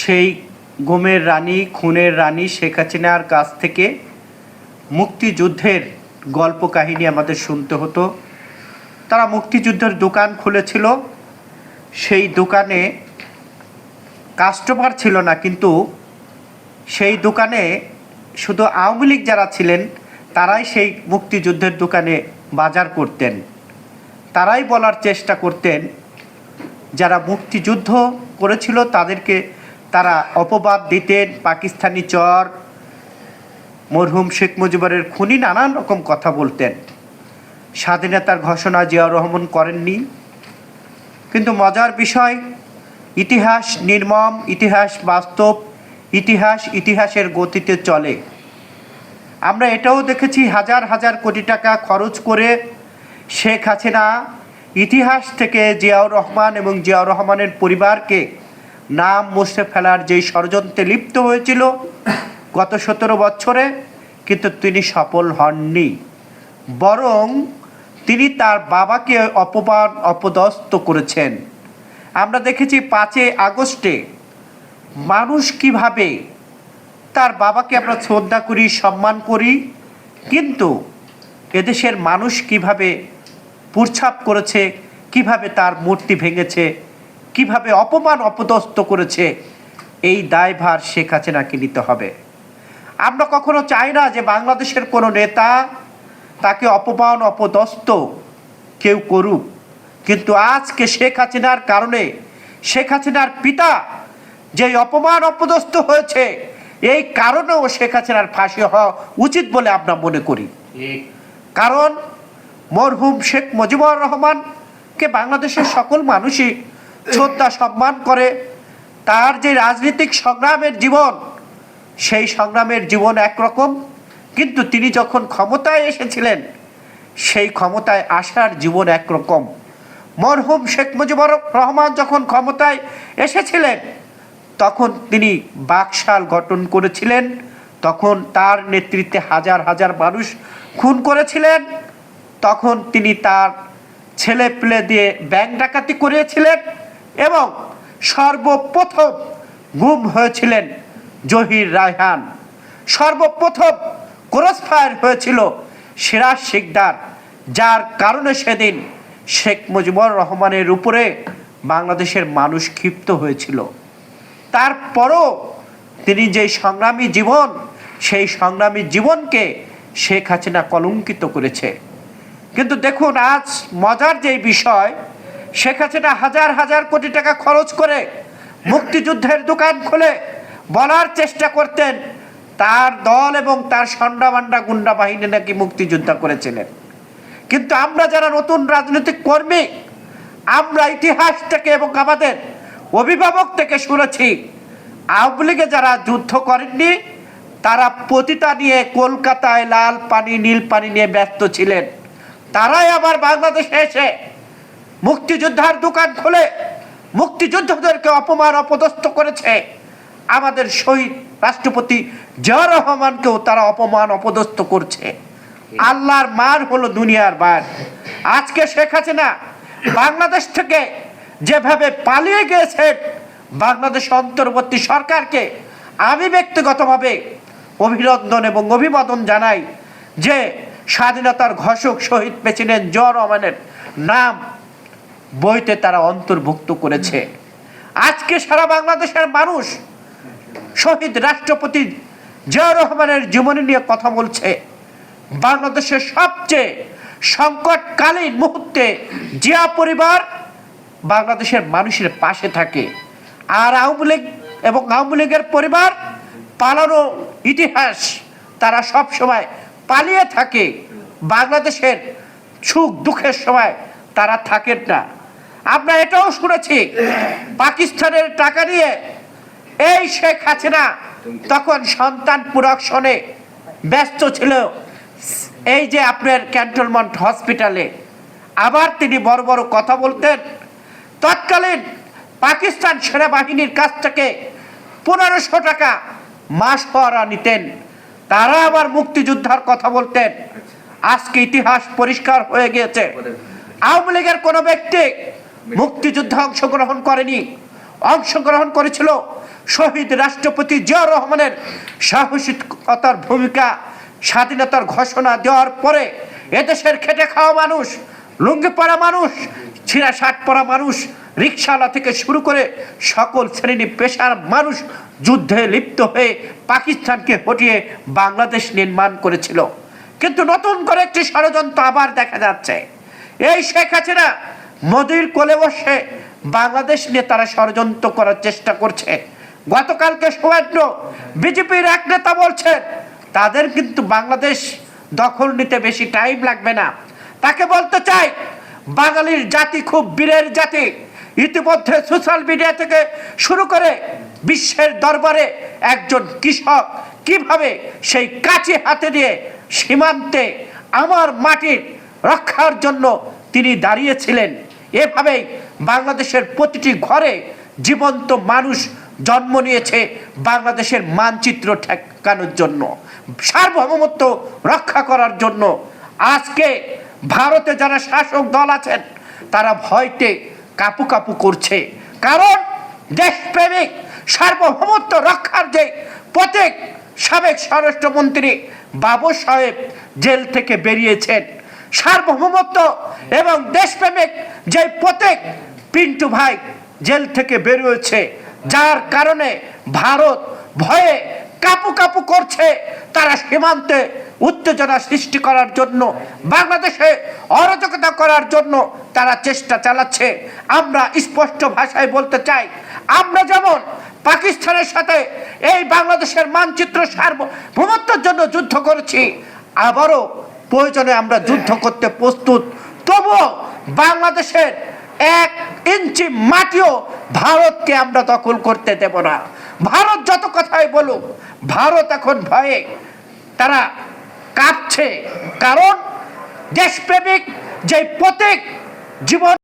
সেই গোমের রানী, খুনের রানী শেখ হাসিনার কাছ থেকে মুক্তিযুদ্ধের গল্প কাহিনী আমাদের শুনতে হতো। তারা মুক্তিযুদ্ধের দোকান খুলেছিল। সেই দোকানে কাস্টমার ছিল না, কিন্তু সেই দোকানে শুধু আওয়ামী লীগ যারা ছিলেন, তারাই সেই মুক্তিযুদ্ধের দোকানে বাজার করতেন। তারাই বলার চেষ্টা করতেন, যারা মুক্তিযুদ্ধ করেছিল তাদেরকে তারা অপবাদ দিতেন পাকিস্তানি চর। মরহুম শেখ মুজিবুরের খুনি নানান রকম কথা বলতেন। স্বাধীনতার ঘোষণা জিয়াউর রহমান করেননি। কিন্তু মজার বিষয়, ইতিহাস নির্মম, ইতিহাস বাস্তব, ইতিহাস ইতিহাসের গতিতে চলে। আমরা এটাও দেখেছি হাজার হাজার কোটি টাকা খরচ করে শেখ হাসিনা ইতিহাস থেকে জিয়াউর রহমান এবং জিয়াউর রহমানের পরিবারকে নাম মুছে ফেলার যেই ষড়যন্ত্রে লিপ্ত হয়েছিল গত সতেরো বছরে, কিন্তু তিনি সফল হননি। বরং তিনি তার বাবাকে অপমান, অপদস্থ করেছেন। আমরা দেখেছি পাঁচই আগস্টে মানুষ কীভাবে তার বাবাকে আমরা শ্রদ্ধা করি, সম্মান করি, কিন্তু এদেশের মানুষ কীভাবে পুরছাপ করেছে, কীভাবে তার মূর্তি ভেঙেছে কীভাবে অপমান অপদস্থ করেছে এই দায়ভার শেখ হাসিনাকে নিতে হবে। আমরা কখনো চাই না যে বাংলাদেশের কোনো নেতা তাকে অপমান অপদস্থ কেউ করুক। কিন্তু আজকে শেখ হাসিনার কারণে শেখ হাসিনার পিতা যেই অপমান অপদস্থ হয়েছে এই কারণেও শেখ হাসিনার ফাঁসি হওয়া উচিত বলে আমরা মনে করি। কারণ মরহুম শেখ মুজিবুর রহমানকে বাংলাদেশের সকল মানুষই শ্রদ্ধা সম্মান করে, তার যে রাজনৈতিক সংগ্রামের জীবন, সেই সংগ্রামের জীবন একরকম। কিন্তু তিনি যখন ক্ষমতায় এসেছিলেন, সেই ক্ষমতায় আসার জীবন একরকম। মরহুম শেখ মুজিবুর রহমান যখন ক্ষমতায় এসেছিলেন, তখন তিনি বাকশাল গঠন করেছিলেন। তখন তার নেতৃত্বে হাজার হাজার মানুষ খুন করেছিলেন। তখন তিনি তার ছেলে পেলে দিয়ে ব্যাংক ডাকাতি করিয়েছিলেন এবং সর্বপ্রথম গুম হয়েছিলেন জহির রায়হান। সর্বপ্রথম ক্রস ফায়ার হয়েছিল সিরাজ শিকদার, যার কারণে সেদিন শেখ মুজিবুর রহমানের উপরে বাংলাদেশের মানুষ ক্ষিপ্ত হয়েছিল। তারপরও তিনি যে সংগ্রামী জীবন, সেই সংগ্রামী জীবনকে শেখ হাসিনা কলঙ্কিত করেছে। কিন্তু দেখুন, আজ মজার যে বিষয় শেখ হাসিনা হাজার হাজার কোটি টাকা খরচ করে মুক্তিযুদ্ধের দোকান খুলে বলার চেষ্টা করতেন, তার দল এবং তার সন্ডামান্ডা গুন্ডা বাহিনী নাকি মুক্তিযোদ্ধা করেছিলেন। কিন্তু আমরা যারা নতুন রাজনৈতিক কর্মী, আমরা ইতিহাস থেকে এবং আমাদের অভিভাবক থেকে শুনেছি, আওয়ামী লীগে যারা যুদ্ধ করেননি, তারা পতিতা নিয়ে কলকাতায় লাল পানি, নীল পানি নিয়ে ব্যস্ত ছিলেন। তারাই আবার বাংলাদেশে এসে মুক্তিযোদ্ধার দোকান খুলে মুক্তিযোদ্ধাদেরকে অপমান, অপদস্থ করেছে। আমাদের শহীদ রাষ্ট্রপতি জিয়া রহমানকেও তারা অপমান, অপদস্থ করছে। আল্লাহর মার হলো দুনিয়ার বার আজকে শেখ হাসিনা বাংলাদেশ থেকে যেভাবে পালিয়ে গিয়েছেন বাংলাদেশ অন্তর্বর্তী সরকারকে আমি ব্যক্তিগতভাবে অভিনন্দন এবং অভিবাদন জানাই যে স্বাধীনতার ঘোষক শহীদ প্রেসিডেন্ট জিয়া রহমানের নাম বইতে তারা অন্তর্ভুক্ত করেছে। আজকে সারা বাংলাদেশের মানুষ শহীদ রাষ্ট্রপতি জিয়া রহমানের জীবনী নিয়ে কথা বলছে। বাংলাদেশের সবচেয়ে সংকটকালীন মুহূর্তে জিয়া পরিবার বাংলাদেশের মানুষের পাশে থাকে। আর আওয়ামী লীগ এবং আওয়ামী লীগের পরিবার পালানো ইতিহাস তারা সব সময় পালিয়ে থাকে। বাংলাদেশের সুখ দুঃখের সময় তারা থাকেন না। আমরা এটাও শুনেছি। পাকিস্তানের টাকা নিয়ে এই শেখ হাসিনা তখন সন্তান প্রোডাকশনে ব্যস্ত ছিল। এই যে আপনার ক্যান্টনমেন্ট হসপিটালে আবার তিনি বড় বড় কথা বলতেন, তৎকালীন পাকিস্তান সেনাবাহিনীর কাছ থেকে পনেরোশো টাকা মাস পরা নিতেন। তারা আবার মুক্তিযোদ্ধার কথা বলতেন, আজকে ইতিহাস পরিষ্কার হয়ে গিয়েছে। আওয়ামী লীগের কোনো ব্যক্তি মুক্তিযুদ্ধে অংশগ্রহণ করেনি। অংশগ্রহণ করেছিল শহীদ রাষ্ট্রপতি জিয়া রহমানের সাহসিকতার ভূমিকা, স্বাধীনতার ঘোষণা দেওয়ার পরে এদেশের খেটে খাওয়া মানুষ, লুঙ্গি পরা মানুষ, ছিঁড়া শার্ট পরা মানুষ রিক্সাওয়ালা থেকে শুরু করে সকল শ্রেণি পেশার মানুষ যুদ্ধে লিপ্ত হয়ে পাকিস্তানকে হটিয়ে বাংলাদেশ নির্মাণ করেছিল। কিন্তু নতুন করে একটি ষড়যন্ত্র আবার দেখা যাচ্ছে। এই শেখ হাসিনা মোদির কোলে বসে বাংলাদেশ নিয়ে তারা ষড়যন্ত্র করার চেষ্টা করছে। গতকালকে সৌহার্দ্য বিজেপির এক নেতা বলছেন, তাদের কিন্তু বাংলাদেশ দখল নিতে বেশি টাইম লাগবে না। তাকে বলতে চাই, বাঙালির জাতি খুব বীরের জাতি। ইতিমধ্যে সোশ্যাল মিডিয়া থেকে শুরু করে বিশ্বের দরবারে একজন কৃষক কীভাবে সেই কাঁচি হাতে দিয়ে সীমান্তে আমার মাটির রক্ষার জন্য তিনি দাঁড়িয়েছিলেন। এভাবেই বাংলাদেশের প্রতিটি ঘরে জীবন্ত মানুষ জন্ম নিয়েছে বাংলাদেশের মানচিত্র ঠেকানোর জন্য, সার্বভৌমত্ব রক্ষা করার জন্য। আজকে ভারতে যারা শাসক দল আছেন, তারা ভয়তে কাপু কাপু করছে। কারণ দেশপ্রেমিক, সার্বভৌমত্ব রক্ষার যে প্রত্যেক সাবেক স্বরাষ্ট্রমন্ত্রী বাবু সাহেব জেল থেকে বেরিয়েছেন। সার্বভৌমত্ব এবং দেশপ্রেমিক যে প্রত্যেক পিন্টু ভাই জেল থেকে বেরিয়েছে, যার কারণে ভারত ভয়ে কাপু কাপু করছে তারা সীমান্তে উত্তেজনা সৃষ্টি করার জন্য, বাংলাদেশে অরাজকতা করার জন্য তারা চেষ্টা চালাচ্ছে। আমরা স্পষ্ট ভাষায় বলতে চাই, আমরা যেমন পাকিস্তানের সাথে এই বাংলাদেশের মানচিত্র সার্বভৌমত্বের জন্য যুদ্ধ করেছি, আবারও প্রয়োজনে আমরা যুদ্ধ করতে প্রস্তুত। তবু বাংলাদেশের এক ইঞ্চি মাটিও ভারতকে আমরা দখল করতে দেব না। ভারত যত কথাই বলুক, ভারত এখন ভয়ে তারা কাঁপছে। কারণ দেশপ্রেমিক যে প্রতীক জীবন